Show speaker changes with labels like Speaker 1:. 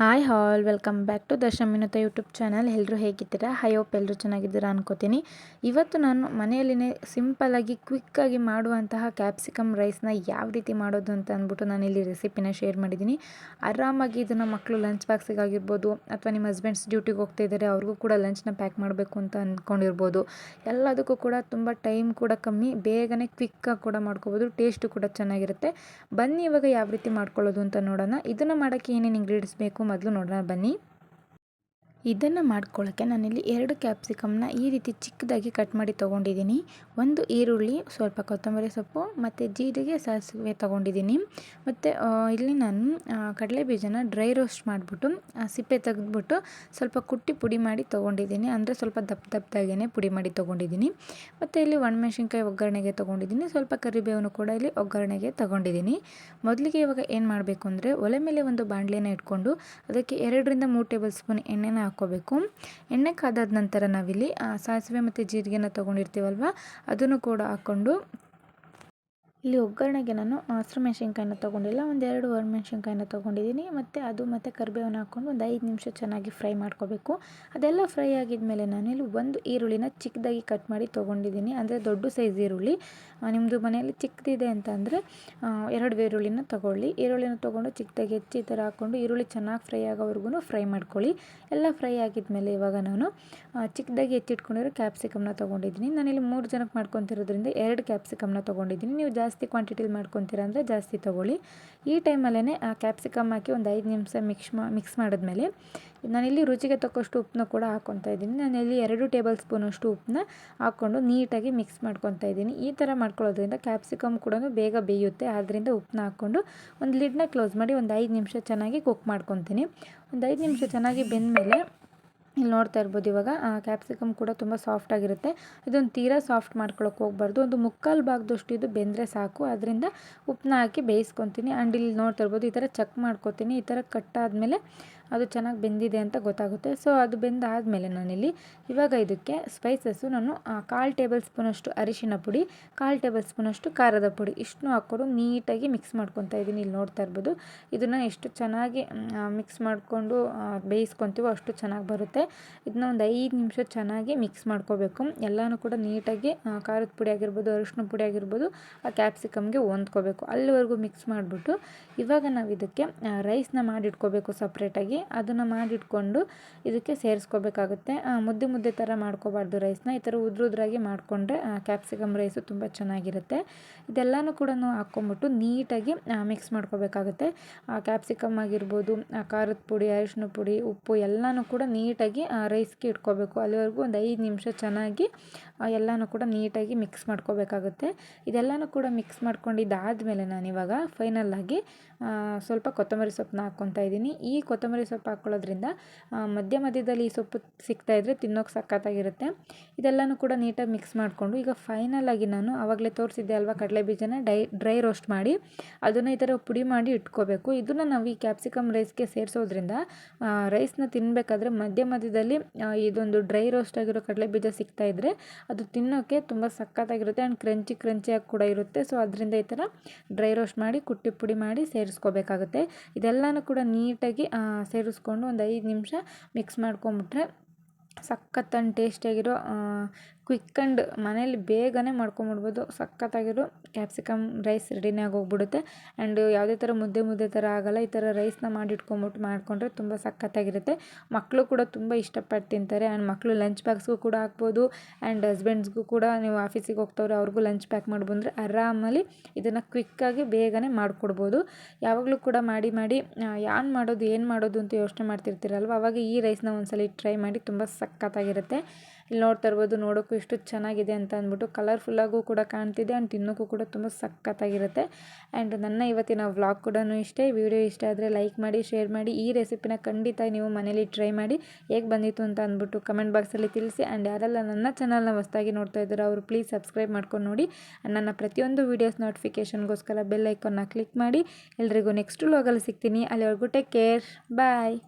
Speaker 1: Hi all, welcome back to Darshan ಮಿನುತ YouTube channel. ಎಲ್ಲರೂ ಹೇಗಿದ್ದೀರಾ? High hope ಎಲ್ಲರೂ ಚೆನ್ನಾಗಿದ್ದೀರಾ ಅನ್ಕೋತೀನಿ. ಇವತ್ತು ನಾನು ಮನೆಯಲ್ಲಿನೇ ಸಿಂಪಲ್ಲಾಗಿ ಕ್ವಿಕ್ಕಾಗಿ ಮಾಡುವಂತಹ ಕ್ಯಾಪ್ಸಿಕಮ್ ರೈಸ್ನ ಯಾವ ರೀತಿ ಮಾಡೋದು ಅಂತ ಅಂದ್ಬಿಟ್ಟು ನಾನು ಇಲ್ಲಿ ರೆಸಿಪಿನ ಶೇರ್ ಮಾಡಿದ್ದೀನಿ. ಆರಾಮಾಗಿ ಇದನ್ನು ಮಕ್ಕಳು ಲಂಚ್ ಬಾಕ್ಸಿಗಾಗಿರ್ಬೋದು ಅಥವಾ ನಿಮ್ಮ ಹಸ್ಬೆಂಡ್ಸ್ ಡ್ಯೂಟಿಗೆ ಹೋಗ್ತಾ ಇದ್ದಾರೆ ಅವ್ರಿಗೂ ಕೂಡ ಲಂಚ್ನ ಪ್ಯಾಕ್ ಮಾಡಬೇಕು ಅಂತ ಅಂದ್ಕೊಂಡಿರ್ಬೋದು ಎಲ್ಲದಕ್ಕೂ ಕೂಡ ತುಂಬ ಟೈಮ್ ಕೂಡ ಕಮ್ಮಿ, ಬೇಗನೆ ಕ್ವಿಕ್ಕಾಗಿ ಕೂಡ ಮಾಡ್ಕೋಬೋದು ಟೇಸ್ಟು ಕೂಡ ಚೆನ್ನಾಗಿರುತ್ತೆ. ಬನ್ನಿ ಇವಾಗ ಯಾವ ರೀತಿ ಮಾಡ್ಕೊಳ್ಳೋದು ಅಂತ ನೋಡೋಣ. ಇದನ್ನು ಮಾಡೋಕ್ಕೆ ಏನೇನು ಇಂಗ್ರೀಡಿಯೆಂಟ್ಸ್ ಬೇಕು ಮೊದಲು ನೋಡೋಣ ಬನ್ನಿ. ಇದನ್ನು ಮಾಡ್ಕೊಳ್ಳೋಕ್ಕೆ ನಾನಿಲ್ಲಿ ಎರಡು ಕ್ಯಾಪ್ಸಿಕಮ್ನ ಈ ರೀತಿ ಚಿಕ್ಕದಾಗಿ ಕಟ್ ಮಾಡಿ ತೊಗೊಂಡಿದ್ದೀನಿ. ಒಂದು ಈರುಳ್ಳಿ, ಸ್ವಲ್ಪ ಕೊತ್ತಂಬರಿ ಸೊಪ್ಪು ಮತ್ತು ಜೀರಿಗೆ ಸಾಸಿವೆ ತೊಗೊಂಡಿದ್ದೀನಿ. ಮತ್ತು ಇಲ್ಲಿ ನಾನು ಕಡಲೆ ಬೀಜನ ಡ್ರೈ ರೋಸ್ಟ್ ಮಾಡಿಬಿಟ್ಟು ಸಿಪ್ಪೆ ತೆಗೆದ್ಬಿಟ್ಟು ಸ್ವಲ್ಪ ಕುಟ್ಟಿ ಪುಡಿ ಮಾಡಿ ತೊಗೊಂಡಿದ್ದೀನಿ. ಅಂದರೆ ಸ್ವಲ್ಪ ದಪ್ಪ ದಪ್ಪದಾಗೇ ಪುಡಿ ಮಾಡಿ ತೊಗೊಂಡಿದ್ದೀನಿ. ಮತ್ತು ಇಲ್ಲಿ ಒಣಮೆಣ್ಸಿನ್ಕಾಯಿ ಒಗ್ಗರಣೆಗೆ ತೊಗೊಂಡಿದ್ದೀನಿ. ಸ್ವಲ್ಪ ಕರಿಬೇವನ್ನು ಕೂಡ ಇಲ್ಲಿ ಒಗ್ಗರಣೆಗೆ ತೊಗೊಂಡಿದ್ದೀನಿ. ಮೊದಲಿಗೆ ಇವಾಗ ಏನು ಮಾಡಬೇಕು ಅಂದರೆ, ಒಲೆ ಮೇಲೆ ಒಂದು ಬಾಣಲೆನ ಇಟ್ಕೊಂಡು ಅದಕ್ಕೆ ಎರಡರಿಂದ ಮೂರು ಟೇಬಲ್ ಸ್ಪೂನ್ ಎಣ್ಣೆನ ಹಾಕ್ಕೋಬೇಕು ಎಣ್ಣೆ ಕಾದಾದ ನಂತರ ನಾವಿಲ್ಲಿ ಸಾಸಿವೆ ಮತ್ತು ಜೀರಿಗೆನ ತೊಗೊಂಡಿರ್ತೀವಲ್ವ ಅದನ್ನು ಕೂಡ ಹಾಕ್ಕೊಂಡು ಇಲ್ಲಿ ಒಗ್ಗರಣೆಗೆ ನಾನು ಹಸಿರು ಮೆಣಸಿನ್ಕಾಯಿನ ತೊಗೊಂಡಿಲ್ಲ ಒಂದೆರಡು ಎರಡು ಮೆಣಸಿನ್ಕಾಯಿನ ತೊಗೊಂಡಿದ್ದೀನಿ ಮತ್ತು ಅದು ಮತ್ತು ಕರಿಬೇವನ್ನು ಹಾಕ್ಕೊಂಡು ಒಂದು ಐದು ನಿಮಿಷ ಚೆನ್ನಾಗಿ ಫ್ರೈ ಮಾಡ್ಕೋಬೇಕು. ಅದೆಲ್ಲ ಫ್ರೈ ಆಗಿದ್ಮೇಲೆ ನಾನು ಇಲ್ಲಿ ಒಂದು ಈರುಳ್ಳಿನ ಚಿಕ್ಕದಾಗಿ ಕಟ್ ಮಾಡಿ ತೊಗೊಂಡಿದ್ದೀನಿ ಅಂದರೆ ದೊಡ್ಡ ಸೈಜ್ ಈರುಳ್ಳಿ. ನಿಮ್ಮದು ಮನೆಯಲ್ಲಿ ಚಿಕ್ಕದಿದೆ ಅಂತ ಅಂದರೆ ಎರಡು ಈರುಳ್ಳಿನ ತೊಗೊಳ್ಳಿ. ಈರುಳ್ಳಿನ ತೊಗೊಂಡು ಚಿಕ್ಕದಾಗಿ ಹೆಚ್ಚಿ ಥರ ಹಾಕ್ಕೊಂಡು ಈರುಳ್ಳಿ ಚೆನ್ನಾಗಿ ಫ್ರೈ ಆಗೋವರೆಗೂ ಫ್ರೈ ಮಾಡ್ಕೊಳ್ಳಿ. ಎಲ್ಲ ಫ್ರೈ ಆಗಿದ್ಮೇಲೆ ಇವಾಗ ನಾನು ಚಿಕ್ಕದಾಗಿ ಹೆಚ್ಚಿಟ್ಕೊಂಡಿರೋ ಕ್ಯಾಪ್ಸಿಕಮ್ನ ತೊಗೊಂಡಿದ್ದೀನಿ ನಾನಿಲ್ಲಿ ಮೂರು ಜನಕ್ಕೆ ಮಾಡ್ಕೊತಿರೋದ್ರಿಂದ ಎರಡು ಕ್ಯಾಪ್ಸಿಕಮ್ನ ತೊಗೊಂಡಿದ್ದೀನಿ ನೀವು ಜಾಸ್ತಿ ಕ್ವಾಂಟಿಟಿಲಿ ಮಾಡ್ಕೊತೀರ ಅಂದರೆ ಜಾಸ್ತಿ ತೊಗೊಳ್ಳಿ. ಈ ಟೈಮಲ್ಲೇ ಕ್ಯಾಪ್ಸಿಕಮ್ ಹಾಕಿ ಒಂದು ಐದು ನಿಮಿಷ ಮಿಕ್ಸ್ ಮಾ ಮಿಕ್ಸ್ ಮಾಡಿದ್ಮೇಲೆ ನಾನಿಲ್ಲಿ ರುಚಿಗೆ ತಕ್ಕಷ್ಟು ಉಪ್ಪನ್ನ ಕೂಡ ಹಾಕ್ಕೊತಾ ಇದ್ದೀನಿ. ನಾನಿಲ್ಲಿ ಎರಡು ಟೇಬಲ್ ಸ್ಪೂನಷ್ಟು ಉಪ್ಪನ್ನ ಹಾಕ್ಕೊಂಡು ನೀಟಾಗಿ ಮಿಕ್ಸ್ ಮಾಡ್ಕೊತಾ ಇದ್ದೀನಿ. ಈ ಥರ ಮಾಡ್ಕೊಳ್ಳೋದ್ರಿಂದ ಕ್ಯಾಪ್ಸಿಕಮ್ ಕೂಡ ಬೇಗ ಬೇಯುತ್ತೆ. ಆದ್ದರಿಂದ ಉಪ್ಪನ್ನ ಹಾಕ್ಕೊಂಡು ಒಂದು ಲಿಡ್ನ ಕ್ಲೋಸ್ ಮಾಡಿ ಒಂದು ಐದು ನಿಮಿಷ ಚೆನ್ನಾಗಿ ಕುಕ್ ಮಾಡ್ಕೊತೀನಿ. ಒಂದು ಐದು ನಿಮಿಷ ಚೆನ್ನಾಗಿ ಬೆಂದಮೇಲೆ ಇಲ್ಲಿ ನೋಡ್ತಾ ಇರ್ಬೋದು ಇವಾಗ ಕ್ಯಾಪ್ಸಿಕಮ್ ಕೂಡ ತುಂಬ ಸಾಫ್ಟಾಗಿರುತ್ತೆ ಇದೊಂದು ತೀರಾ ಸಾಫ್ಟ್ ಮಾಡ್ಕೊಳಕ್ಕೆ ಹೋಗ್ಬಾರ್ದು. ಒಂದು ಮುಕ್ಕಾಲು ಭಾಗದಷ್ಟು ಇದು ಬೆಂದರೆ ಸಾಕು. ಅದರಿಂದ ಉಪ್ಪನ್ನ ಹಾಕಿ ಬೇಯಿಸ್ಕೊತೀನಿ. ಆ್ಯಂಡ್ ಇಲ್ಲಿ ನೋಡ್ತಾ ಇರ್ಬೋದು ಈ ಥರ ಚೆಕ್ ಮಾಡ್ಕೊತೀನಿ. ಈ ಥರ ಕಟ್ಟಾದಮೇಲೆ ಅದು ಚೆನ್ನಾಗಿ ಬೆಂದಿದೆ ಅಂತ ಗೊತ್ತಾಗುತ್ತೆ. ಸೊ ಅದು ಬೆಂದಾದಮೇಲೆ ನಾನಿಲ್ಲಿ ಇವಾಗ ಇದಕ್ಕೆ ಸ್ಪೈಸಸ್ಸು ನಾನು ಕಾಲು ಟೇಬಲ್ ಸ್ಪೂನಷ್ಟು ಅರಿಶಿನ ಪುಡಿ, ಕಾಲು ಟೇಬಲ್ ಸ್ಪೂನಷ್ಟು ಖಾರದ ಪುಡಿ ಇಷ್ಟನ್ನು ಹಾಕ್ಕೊಂಡು ನೀಟಾಗಿ ಮಿಕ್ಸ್ ಮಾಡ್ಕೊತ ಇದ್ದೀನಿ ಇಲ್ಲಿ ನೋಡ್ತಾ ಇರ್ಬೋದು. ಇದನ್ನು ಎಷ್ಟು ಚೆನ್ನಾಗಿ ಮಿಕ್ಸ್ ಮಾಡಿಕೊಂಡು ಬೇಯಿಸ್ಕೊತೀವೋ ಅಷ್ಟು ಚೆನ್ನಾಗಿ ಬರುತ್ತೆ. ಇದನ್ನ ಒಂದು ಐದು ನಿಮಿಷ ಚೆನ್ನಾಗಿ ಮಿಕ್ಸ್ ಮಾಡ್ಕೋಬೇಕು. ಎಲ್ಲನೂ ಕೂಡ ನೀಟಾಗಿ ಖಾರದ ಪುಡಿ ಆಗಿರ್ಬೋದು, ಅರಿಶಿನ ಪುಡಿ ಆಗಿರ್ಬೋದು, ಆ ಕ್ಯಾಪ್ಸಿಕಮ್ಗೆ ಹೊಂದ್ಕೋಬೇಕು. ಅಲ್ಲಿವರೆಗೂ ಮಿಕ್ಸ್ ಮಾಡಿಬಿಟ್ಟು ಇವಾಗ ನಾವು ಇದಕ್ಕೆ ರೈಸ್ನ ಮಾಡಿಟ್ಕೋಬೇಕು ಸಪ್ರೇಟಾಗಿ ಅದನ್ನು ಮಾಡಿಟ್ಕೊಂಡು ಇದಕ್ಕೆ ಸೇರಿಸ್ಕೋಬೇಕಾಗುತ್ತೆ. ಮುದ್ದೆ ಮುದ್ದೆ ಥರ ಮಾಡ್ಕೋಬಾರ್ದು ರೈಸ್ನ ಈ ಥರ ಉದ್ರುದ್ರಾಗಿ ಮಾಡಿಕೊಂಡ್ರೆ ಕ್ಯಾಪ್ಸಿಕಮ್ ರೈಸು ತುಂಬ ಚೆನ್ನಾಗಿರುತ್ತೆ. ಇದೆಲ್ಲನೂ ಕೂಡ ನಾವು ಹಾಕ್ಕೊಂಬಿಟ್ಟು ನೀಟಾಗಿ ಮಿಕ್ಸ್ ಮಾಡ್ಕೋಬೇಕಾಗುತ್ತೆ. ಕ್ಯಾಪ್ಸಿಕಮ್ ಆಗಿರ್ಬೋದು ಖಾರದ ಪುಡಿ, ಅರಿಶಿನ ಪುಡಿ, ಉಪ್ಪು ಎಲ್ಲನೂ ಕೂಡ ನೀಟಾಗಿ ರೈಸ್ಗೆ ಇಟ್ಕೋಬೇಕು. ಅಲ್ಲಿವರೆಗೂ ಒಂದು ಐದು ನಿಮಿಷ ಚೆನ್ನಾಗಿ ಎಲ್ಲನೂ ಕೂಡ ನೀಟಾಗಿ ಮಿಕ್ಸ್ ಮಾಡ್ಕೋಬೇಕಾಗುತ್ತೆ. ಇದೆಲ್ಲನೂ ಕೂಡ ಮಿಕ್ಸ್ ಮಾಡ್ಕೊಂಡಿದ್ದಾದಮೇಲೆ ನಾನಿವಾಗ ಆಗಿ ಸ್ವಲ್ಪ ಕೊತ್ತಂಬರಿ ಸೊಪ್ಪನ್ನ ಹಾಕ್ಕೊತಾ ಇದ್ದೀನಿ. ಈ ಕೊತ್ತಂಬರಿ ಸೊಪ್ಪು ಹಾಕ್ಕೊಳ್ಳೋದ್ರಿಂದ ಮಧ್ಯ ಮಧ್ಯದಲ್ಲಿ ಈ ಸೊಪ್ಪು ಸಿಗ್ತಾಯಿದ್ರೆ ತಿನ್ನೋಕೆ ಸಖತ್ತಾಗಿರುತ್ತೆ. ಇದೆಲ್ಲನೂ ಕೂಡ ನೀಟಾಗಿ ಮಿಕ್ಸ್ ಮಾಡಿಕೊಂಡು, ಈಗ ಫೈನಲಾಗಿ ನಾನು ಆವಾಗಲೇ ತೋರಿಸಿದ್ದೆ ಅಲ್ವಾ ಕಡಲೆ ಬೀಜನ, ಡೈ, ಡ್ರೈ ರೋಸ್ಟ್ ಮಾಡಿ, ಅದನ್ನು ಈ ಥರ ಪುಡಿ ಮಾಡಿ ಇಟ್ಕೋಬೇಕು. ಇದನ್ನು ನಾವು ಈ ಕ್ಯಾಪ್ಸಿಕಮ್ ರೈಸ್ಗೆ ಸೇರಿಸೋದ್ರಿಂದ ರೈಸ್ನ ತಿನ್ನಬೇಕಾದ್ರೆ ಮಧ್ಯ ಮಧ್ಯದಲ್ಲಿ ಇದೊಂದು ಡ್ರೈ ರೋಸ್ಟ್ ಆಗಿರೋ ಕಡಲೆ ಬೀಜ ಸಿಗ್ತಾಯಿದ್ರೆ ಅದು ತಿನ್ನೋಕ್ಕೆ ತುಂಬ ಸಖತ್ತಾಗಿರುತ್ತೆ ಆ್ಯಂಡ್ ಕ್ರಂಚಿ ಕ್ರಂಚಿಯಾಗಿ ಕೂಡ ಇರುತ್ತೆ. ಸೊ ಅದರಿಂದ ಈ ಥರ ಡ್ರೈ ರೋಸ್ಟ್ ಮಾಡಿ, ಕುಟ್ಟಿ ಪುಡಿ ಮಾಡಿ ಸೇರಿಸ್ಕೋಬೇಕಾಗುತ್ತೆ. ಇದೆಲ್ಲನೂ ಕೂಡ ನೀಟಾಗಿ ಸೇರಿಸ್ಕೊಂಡು ಒಂದು ಐದು ನಿಮಿಷ ಮಿಕ್ಸ್ ಮಾಡ್ಕೊಂಬಿಟ್ರೆ ಸಖತ್ತಂದು ಟೇಸ್ಟಿಯಾಗಿರೋ ಕ್ವಿಕ್ ಆ್ಯಂಡ್ ಮನೇಲಿ ಬೇಗನೆ ಮಾಡ್ಕೊಂಬಿಡ್ಬೋದು. ಸಖತ್ತಾಗಿರೋ ಕ್ಯಾಪ್ಸಿಕಮ್ ರೈಸ್ ರೆಡಿನೇ ಆಗೋಗ್ಬಿಡುತ್ತೆ. ಆ್ಯಂಡ್ ಯಾವುದೇ ಥರ ಮುದ್ದೆ ಮುದ್ದೆ ಥರ ಆಗೋಲ್ಲ, ಈ ಥರ ರೈಸ್ನ ಮಾಡಿಟ್ಕೊಂಬಿಟ್ಟು ಮಾಡಿಕೊಂಡ್ರೆ ತುಂಬ ಸಖತ್ತಾಗಿರುತ್ತೆ. ಮಕ್ಕಳು ಕೂಡ ತುಂಬ ಇಷ್ಟಪಟ್ಟು ತಿಂತಾರೆ. ಆ್ಯಂಡ್ ಮಕ್ಕಳು ಲಂಚ್ ಬಾಕ್ಸ್ಗೂ ಕೂಡ ಹಾಕ್ಬೋದು. ಆ್ಯಂಡ್ ಹಸ್ಬೆಂಡ್ಸ್ಗೂ ಕೂಡ ನೀವು ಆಫೀಸಿಗೆ ಹೋಗ್ತವ್ರೆ, ಅವ್ರಿಗೂ ಲಂಚ್ ಪ್ಯಾಕ್ ಮಾಡಿ ಬಂದರೆ ಆರಾಮಲ್ಲಿ ಇದನ್ನು ಕ್ವಿಕ್ಕಾಗಿ ಬೇಗನೆ ಮಾಡಿಕೊಡ್ಬೋದು. ಯಾವಾಗಲೂ ಕೂಡ ಮಾಡಿ ಮಾಡಿ ಏನು ಮಾಡೋದು ಏನು ಮಾಡೋದು ಅಂತ ಯೋಚನೆ ಮಾಡ್ತಿರ್ತೀರಲ್ವ, ಅವಾಗ ಈ ರೈಸ್ನ ಒಂದ್ಸಲ ಟ್ರೈ ಮಾಡಿ ತುಂಬ ಸಖತ್ತಾಗಿರುತ್ತೆ. ಇಲ್ಲಿ ನೋಡ್ತಾ ಇರ್ಬೋದು ನೋಡೋಕ್ಕೂ ಎಷ್ಟು ಚೆನ್ನಾಗಿದೆ ಅಂತ ಅಂದ್ಬಿಟ್ಟು ಕಲರ್ಫುಲ್ಲಾಗೂ ಕೂಡ ಕಾಣ್ತಿದೆ ಆ್ಯಂಡ್ ತಿನ್ನೋಕ್ಕೂ ಕೂಡ ತುಂಬ ಸಖತ್ತಾಗಿರುತ್ತೆ. ಆ್ಯಂಡ್ ನನ್ನ ಇವತ್ತಿನ ವ್ಲಾಗ್ ಕೂಡ ಇಷ್ಟೇ. ವಿಡಿಯೋ ಇಷ್ಟ ಆದರೆ ಲೈಕ್ ಮಾಡಿ ಶೇರ್ ಮಾಡಿ. ಈ ರೆಸಿಪಿನ ಖಂಡಿತ ನೀವು ಮನೇಲಿ ಟ್ರೈ ಮಾಡಿ. ಹೇಗೆ ಬಂದಿತ್ತು ಅಂತ ಅಂದ್ಬಿಟ್ಟು ಕಮೆಂಟ್ ಬಾಕ್ಸಲ್ಲಿ ತಿಳಿಸಿ. ಆ್ಯಂಡ್ ಯಾರೆಲ್ಲ ನನ್ನ ಚಾನಲ್ನ ಹೊಸದಾಗಿ ನೋಡ್ತಾ ಇದ್ದಾರೆ ಅವರು ಪ್ಲೀಸ್ ಸಬ್ಸ್ಕ್ರೈಬ್ ಮಾಡ್ಕೊಂಡು ನೋಡಿ. ನನ್ನ ಪ್ರತಿಯೊಂದು ವೀಡಿಯೋಸ್ ನೋಟಿಫಿಕೇಷನ್ಗೋಸ್ಕರ ಬೆಲ್ ಐಕಾನ್ನ ಕ್ಲಿಕ್ ಮಾಡಿ. ಎಲ್ರಿಗೂ ನೆಕ್ಸ್ಟ್ ವ್ಲಾಗಲ್ಲಿ ಸಿಗ್ತೀನಿ. ಅಲ್ಲಿವರೆಗೂ ಟೇಕ್ ಕೇರ್ ಬಾಯ್